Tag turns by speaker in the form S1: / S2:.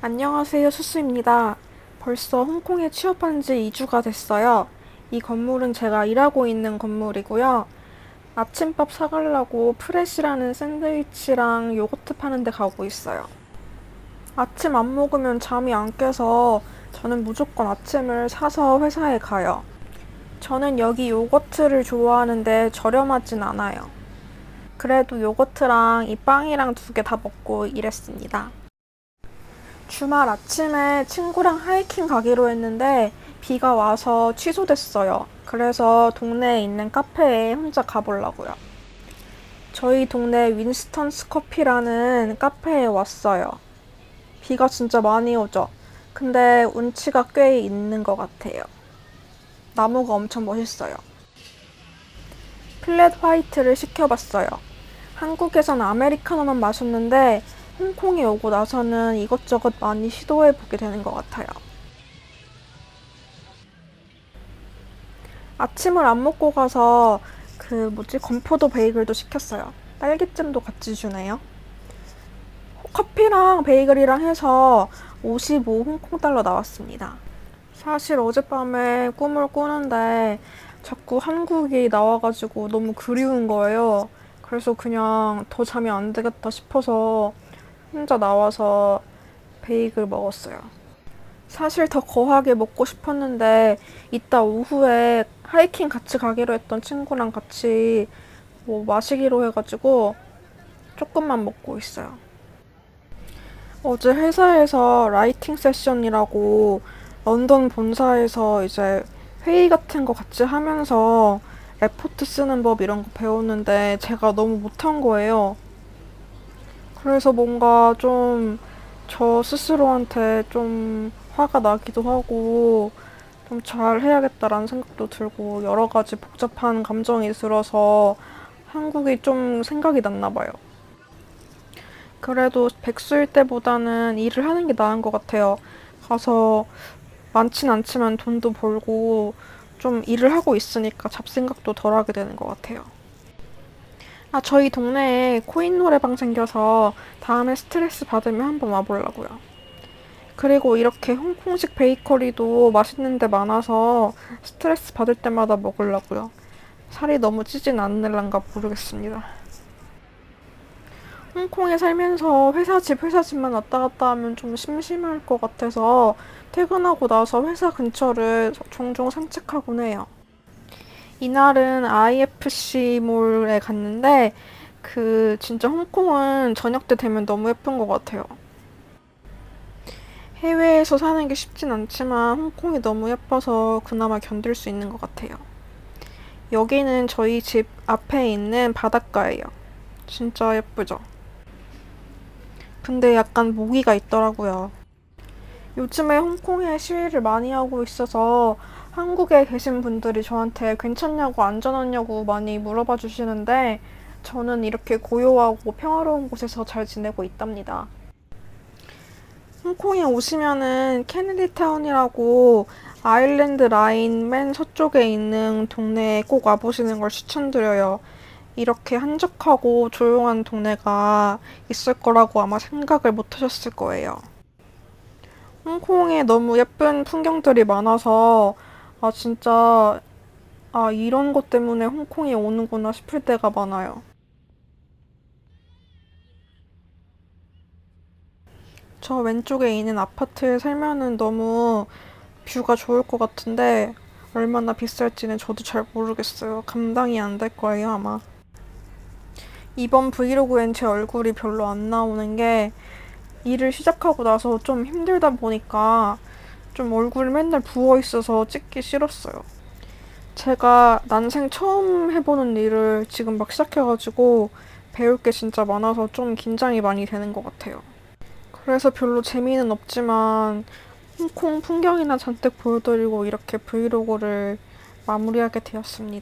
S1: 안녕하세요. 수수입니다. 벌써 홍콩에 취업한 지 2주가 됐어요. 이 건물은 제가 일하고 있는 건물이고요. 아침밥 사가려고 프레시라는 샌드위치랑 요거트 파는 데 가고 있어요. 아침 안 먹으면 잠이 안 깨서 저는 무조건 아침을 사서 회사에 가요. 저는 여기 요거트를 좋아하는데 저렴하진 않아요. 그래도 요거트랑 이 빵이랑 두 개 다 먹고 일했습니다. 주말 아침에 친구랑 하이킹 가기로 했는데 비가 와서 취소됐어요. 그래서 동네에 있는 카페에 혼자 가보려고요. 저희 동네 윈스턴스 커피라는 카페에 왔어요. 비가 진짜 많이 오죠? 근데 운치가 꽤 있는 것 같아요. 나무가 엄청 멋있어요. 플랫 화이트를 시켜봤어요. 한국에선 아메리카노만 마셨는데 홍콩에 오고 나서는 이것저것 많이 시도해 보게 되는 것 같아요. 아침을 안 먹고 가서 그 뭐지 건포도 베이글도 시켰어요. 딸기잼도 같이 주네요. 커피랑 베이글이랑 해서 55 홍콩 달러 나왔습니다. 사실 어젯밤에 꿈을 꾸는데 자꾸 한국이 나와가지고 너무 그리운 거예요. 그래서 그냥 더 잠이 안 되겠다 싶어서 혼자 나와서 베이글 먹었어요. 사실 더 거하게 먹고 싶었는데 이따 오후에 하이킹 같이 가기로 했던 친구랑 같이 뭐 마시기로 해가지고 조금만 먹고 있어요. 어제 회사에서 라이팅 세션이라고 런던 본사에서 이제 회의 같은 거 같이 하면서 레포트 쓰는 법 이런 거 배웠는데 제가 너무 못한 거예요. 그래서 뭔가 좀 저 스스로한테 좀 화가 나기도 하고 좀 잘 해야겠다라는 생각도 들고 여러 가지 복잡한 감정이 들어서 한국이 좀 생각이 났나 봐요. 그래도 백수일 때보다는 일을 하는 게 나은 것 같아요. 가서 많진 않지만 돈도 벌고 좀 일을 하고 있으니까 잡생각도 덜 하게 되는 것 같아요. 아, 저희 동네에 코인 노래방 생겨서 다음에 스트레스 받으면 한번 와보려고요. 그리고 이렇게 홍콩식 베이커리도 맛있는 데 많아서 스트레스 받을 때마다 먹으려고요. 살이 너무 찌진 않을란가 모르겠습니다. 홍콩에 살면서 회사 집, 회사 집만 왔다 갔다 하면 좀 심심할 것 같아서 퇴근하고 나서 회사 근처를 종종 산책하곤 해요. 이날은 IFC 몰에 갔는데 그 진짜 홍콩은 저녁 때 되면 너무 예쁜 것 같아요. 해외에서 사는 게 쉽진 않지만 홍콩이 너무 예뻐서 그나마 견딜 수 있는 것 같아요. 여기는 저희 집 앞에 있는 바닷가예요. 진짜 예쁘죠? 근데 약간 모기가 있더라고요. 요즘에 홍콩에 시위를 많이 하고 있어서 한국에 계신 분들이 저한테 괜찮냐고 안전하냐고 많이 물어봐 주시는데 저는 이렇게 고요하고 평화로운 곳에서 잘 지내고 있답니다. 홍콩에 오시면은 케네디 타운이라고 아일랜드 라인 맨 서쪽에 있는 동네에 꼭 와보시는 걸 추천드려요. 이렇게 한적하고 조용한 동네가 있을 거라고 아마 생각을 못 하셨을 거예요. 홍콩에 너무 예쁜 풍경들이 많아서 아 진짜 아 이런 것 때문에 홍콩에 오는구나 싶을 때가 많아요. 저 왼쪽에 있는 아파트에 살면은 너무 뷰가 좋을 것 같은데 얼마나 비쌀지는 저도 잘 모르겠어요. 감당이 안 될 거예요, 아마. 이번 브이로그엔 제 얼굴이 별로 안 나오는 게 일을 시작하고 나서 좀 힘들다 보니까 좀 얼굴이 맨날 부어 있어서 찍기 싫었어요. 제가 난생 처음 해보는 일을 지금 막 시작해가지고 배울 게 진짜 많아서 좀 긴장이 많이 되는 것 같아요. 그래서 별로 재미는 없지만 홍콩 풍경이나 잔뜩 보여드리고 이렇게 브이로그를 마무리하게 되었습니다.